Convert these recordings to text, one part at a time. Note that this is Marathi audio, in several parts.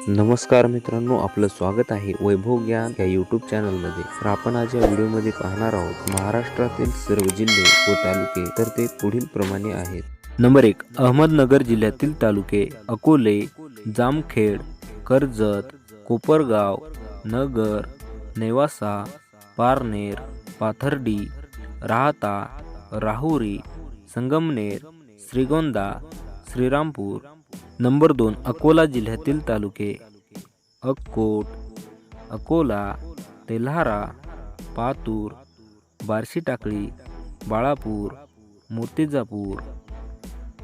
नमस्कार मित्रांनो आपलं स्वागत आहे वैभव ज्ञान या यूट्यूब चॅनलमध्ये तर आपण आज या व्हिडिओमध्ये पाहणार आहोत महाराष्ट्रातील सर्व जिल्हे व तालुके तर ते पुढील प्रमाणे आहेत. नंबर एक अहमदनगर जिल्ह्यातील तालुके अकोले जामखेड कर्जत कोपरगाव नगर नेवासा पारनेर पाथर्डी राहता राहुरी संगमनेर श्रीगोंदा श्रीरामपूर नंबर दोन अकोला जिल्ह्यातील तालुके. अक्कोट अकोला तेल्हारा पातूर बार्शी टाकळी बाळापूर मूर्तिजापूर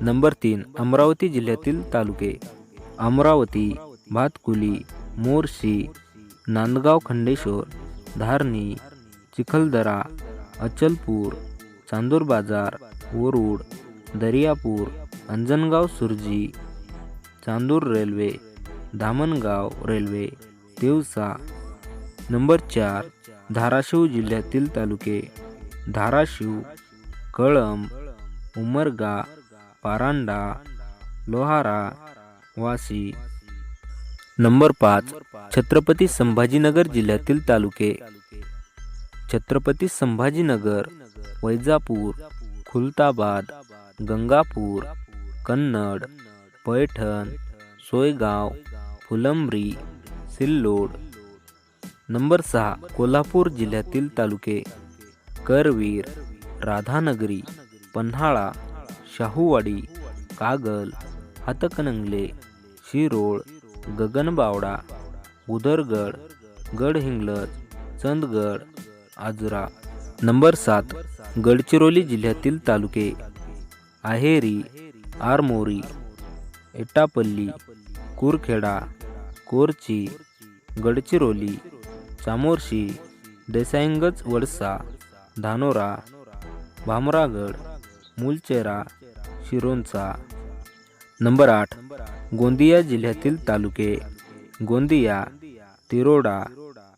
नंबर तीन अमरावती जिल्ह्यातील तालुके. अमरावती भातकुली मोर्शी नांदगाव खंडेश्वर धारणी चिखलदरा अचलपूर चांदूर बाजार वरुड दर्यापूर अंजनगाव सुरजी चांदूर रेल्वे धामणगाव रेल्वे दिवसा. नंबर चार धाराशिव जिल्ह्यातील तालुके. धाराशिव कळंब उमरगा पारांडा लोहारा वाशी नंबर पाच छत्रपती संभाजीनगर जिल्ह्यातील तालुके. छत्रपती संभाजीनगर वैजापूर खुलताबाद गंगापूर कन्नड. पैठण सोयगाव फुलंब्री सिल्लोड. नंबर सहा कोल्हापूर जिल्ह्यातील तालुके. करवीर राधानगरी पन्हाळा शाहूवाडी कागल हातकणंगले शिरोळ गगनबावडा उदरगड गडहिंग्लज चंदगड आजरा. नंबर सात गडचिरोली जिल्ह्यातील तालुके. आहेरी आरमोरी एटापल्ली कुरखेडा कोरची गडचिरोली चामोर्शी देसाईंगज वडसा धानोरा भामरागड मुलचेरा शिरोंचा. नंबर आठ गोंदिया जिल्ह्यातील तालुके. गोंदिया तिरोडा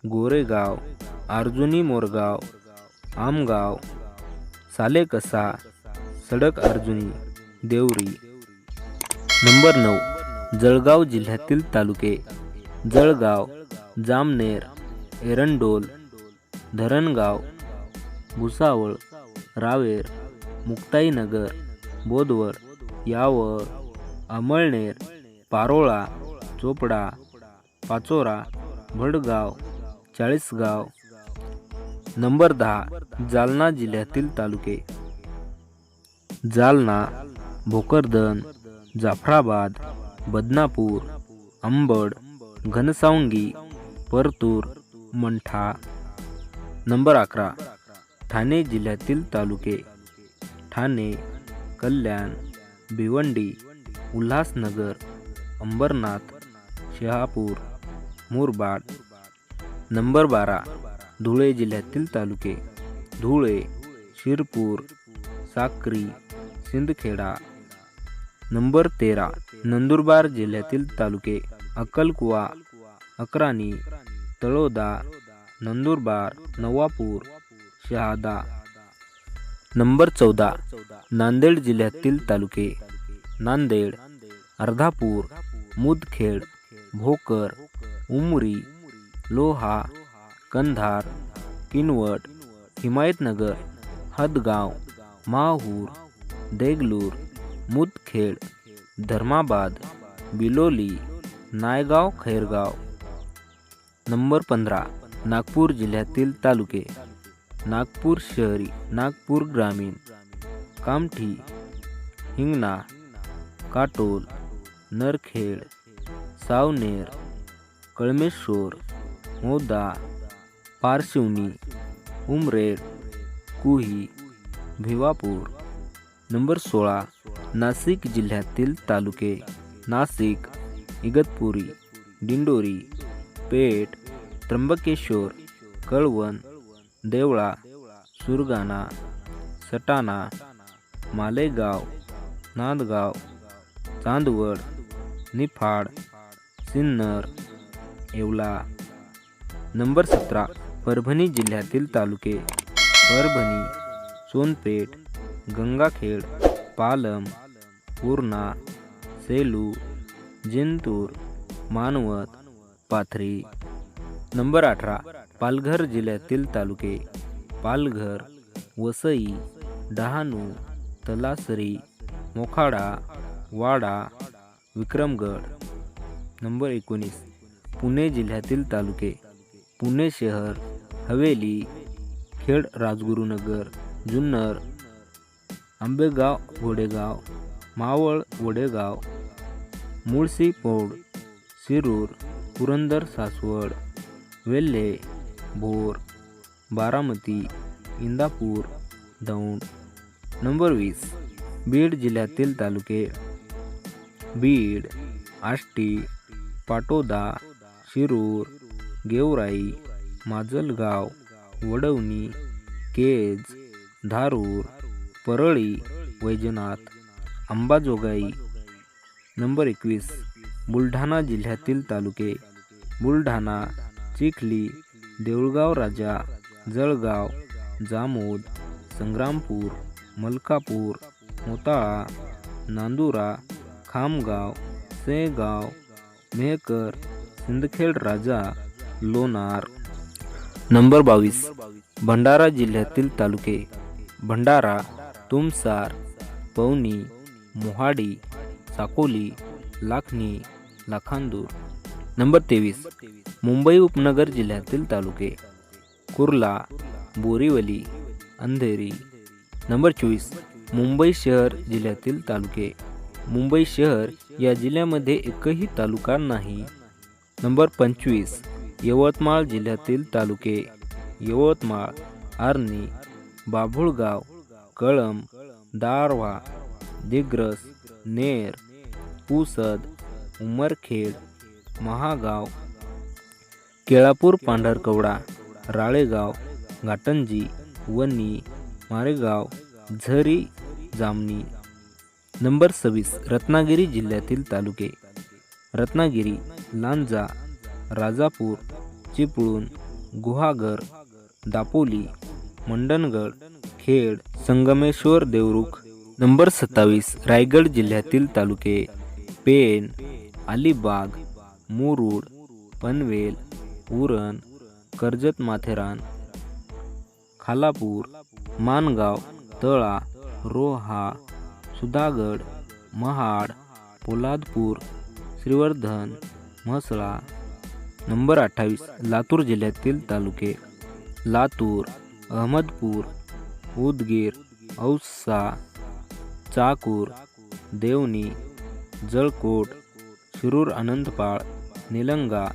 गोरेगाव अर्जुनी मोरगाव आमगाव सालेकसा सडक अर्जुनी देवरी. नंबर नऊ जळगाव जिल्ह्यातील तालुके जळगाव जामनेर एरंडोल धरणगाव भुसावळ रावेर मुक्ताईनगर बोदवड यावळ अमळनेर पारोळा चोपडा पाचोरा भडगाव चाळीसगाव. नंबर दहा जालना जिल्ह्यातील तालुके. जालना भोकरदन जाफराबाद बदनापूर अंबड घनसावंगी परतूर मंठा. नंबर अकरा ठाणे जिल्ह्यातील तालुके. ठाणे कल्याण भिवंडी उल्हासनगर अंबरनाथ शहापूर मुरबाड. नंबर बारा धुळे जिल्ह्यातील तालुके. धुळे शिरपूर साक्री सिंदखेडा. नंबर तेरा नंदुरबार जिल्ह्यातील तालुके अक्कलकुवा अक्राणी तळोदा नंदुरबार नवापूर शहादा. नंबर चौदा नांदेड जिल्ह्यातील तालुके नांदेड अर्धापूर मुदखेड भोकर उमरी लोहा कंधार किनवट हिमायतनगर हदगाव माहूर देगलूर मुदखेड, धर्माबाद, बिलोली, नायगाव, खैरगाव. नंबर पंधरा, नागपूर जिल्ह्यातील तालुके. नागपूर शहरी, नागपूर ग्रामीण. कामठी, हिंगणा, काटोल, नरखेड, सावनेर, कळमेश्वर, मोदा, पारशिवनी, उमरेड, कुही, भिवापूर. नंबर सोळा नाशिक जिल्ह्यातील तालुके नाशिक इगतपुरी दिंडोरी पेठ त्र्यंबकेश्वर कळवण देवळा सुरगाणा सटाणा मालेगाव नांदगाव चांदवड निफाड सिन्नर येवला. नंबर सतरा परभणी जिल्ह्यातील तालुके. परभणी सोनपेठ गंगाखेड पालम पूर्णा सेलू जिंतूर मानवत पाथरी. नंबर अठरा पालघर जिल्ह्यातील तालुके. पालघर वसई डहाणू तलासरी मोखाडा वाडा विक्रमगड. नंबर एकोणीस पुणे जिल्ह्यातील तालुके. पुणे शहर हवेली खेड राजगुरुनगर जुन्नर आंबेगाव घोडेगाव मावळ वडेगाव मुळशी पोड शिरूर पुरंदर सासवड वेल्हे भोर बारामती इंदापूर दौंड. नंबर वीस बीड जिल्ह्यातील तालुके. बीड आष्टी पाटोदा शिरूर गेवराई माजलगाव वडवणी केज धारूर परळी वैजनाथ. अंबाजोगाई नंबर एकवीस बुलढाणा जिल्ह्यातील तालुके. बुलढाणा चिखली देऊळगाव राजा जळगाव जामोद संग्रामपूर मलकापूर मोताळा नांदुरा खामगाव सेगाव मेहकर सिंदखेड राजा लोणार. नंबर बावीस भंडारा जिल्ह्यातील तालुके. भंडारा तुमसार पवनी मोहाडी साकोली लाखनी लाखांदूर. नंबर तेवीस. मुंबई उपनगर जिल्ह्यातील तालुके. कुर्ला बोरीवली अंधेरी. नंबर चोवीस. मुंबई शहर जिल्ह्यातील तालुके. मुंबई शहर या जिल्ह्यामध्ये एकही तालुका नाही. नंबर पंचवीस. यवतमाळ जिल्ह्यातील तालुके. यवतमाळ आर्णी बाभुळगाव कळंब दारवा दिग्रस नेर पुसद उमरखेड महागाव केळापूर पांढरकवडा राळेगाव घाटंजी वणी मारेगाव झरी जामणी. नंबर सव्वीस रत्नागिरी जिल्ह्यातील तालुके. रत्नागिरी लांजा राजापूर चिपळूण गुहागर दापोली मंडणगड खेड संगमेश्वर देवरुख नंबर सत्तावीस रायगड जिल्ह्यातील तालुके पेण अलिबाग मुरुड पनवेल उरण कर्जत माथेरान खालापूर मानगाव तळा रोहा सुधागड महाड पोलादपूर श्रीवर्धन म्हसळा. नंबर अठ्ठावीस लातूर जिल्ह्यातील तालुके लातूर अहमदपूर उदगीर औसा चाकूर देवणी जळकोट शिरूर आनंदपाळ निलंगा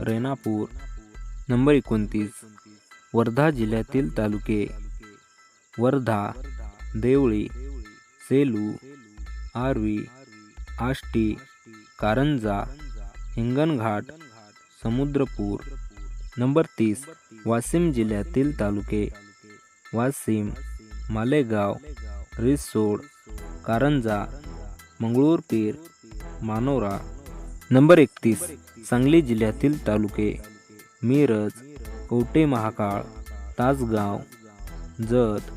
रेणापूर नंबर एकोणतीस वर्धा जिल्ह्यातील तालुके वर्धा देवळी सेलू आर्वी आष्टी कारंजा हिंगणघाट समुद्रपूर नंबर तीस वाशिम जिल्ह्यातील तालुके वाशिम मालेगाव रिसोड कारंजा मंगळूरपीर मानोरा. नंबर एकतीस सांगली जिल्ह्यातील तालुके. मिरज कवटे महाकाळ तासगाव. जत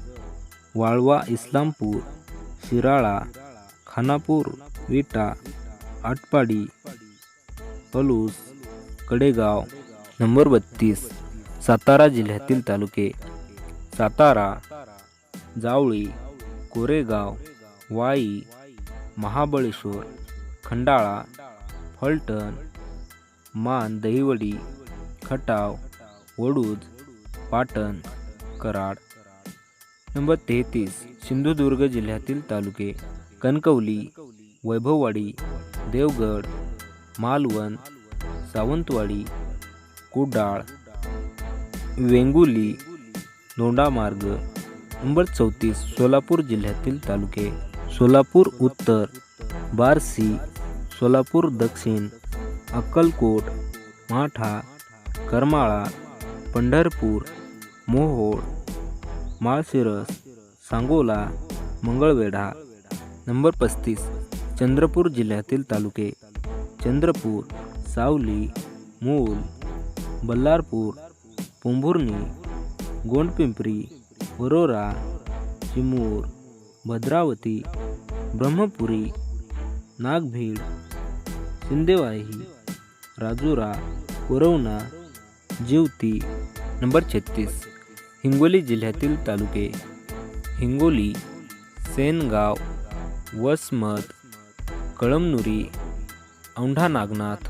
वाळवा इस्लामपूर. शिराळा खानापूर विटा. आटपाडी पलूस कडेगाव. नंबर बत्तीस सातारा जिल्ह्यातील तालुके. सातारा जावळी कोरेगाव. वाई महाबळेश्वर खंडाळा फलटण मान दहिवडी खटाव वडूज पाटण कराड. नंबर तेहतीस सिंधुदुर्ग जिल्ह्यातील तालुके कणकवली वैभववाडी देवगड मालवण सावंतवाडी कुडाळ वेंगुली दोंडामार्ग नंबर चौतीस सोलापूर जिल्ह्यातील तालुके सोलापूर उत्तर बार्शी सोलापूर दक्षिण अक्कलकोट माठा करमाळा पंढरपूर मोहोळ माळशिरस सांगोला मंगळवेढा. नंबर पस्तीस चंद्रपूर जिल्ह्यातील तालुके. चंद्रपूर सावली मूल बल्लारपूर पोंभुर्णी गोंडपिंपरी वरोरा चिमूर भद्रावती ब्रह्मपुरी नागभीड सिंदेवाही राजुरा कोरवना जिवती नंबर छत्तीस हिंगोली जिल्ह्यातील तालुके हिंगोली सेनगाव वसमत कळमनुरी औंढा नागनाथ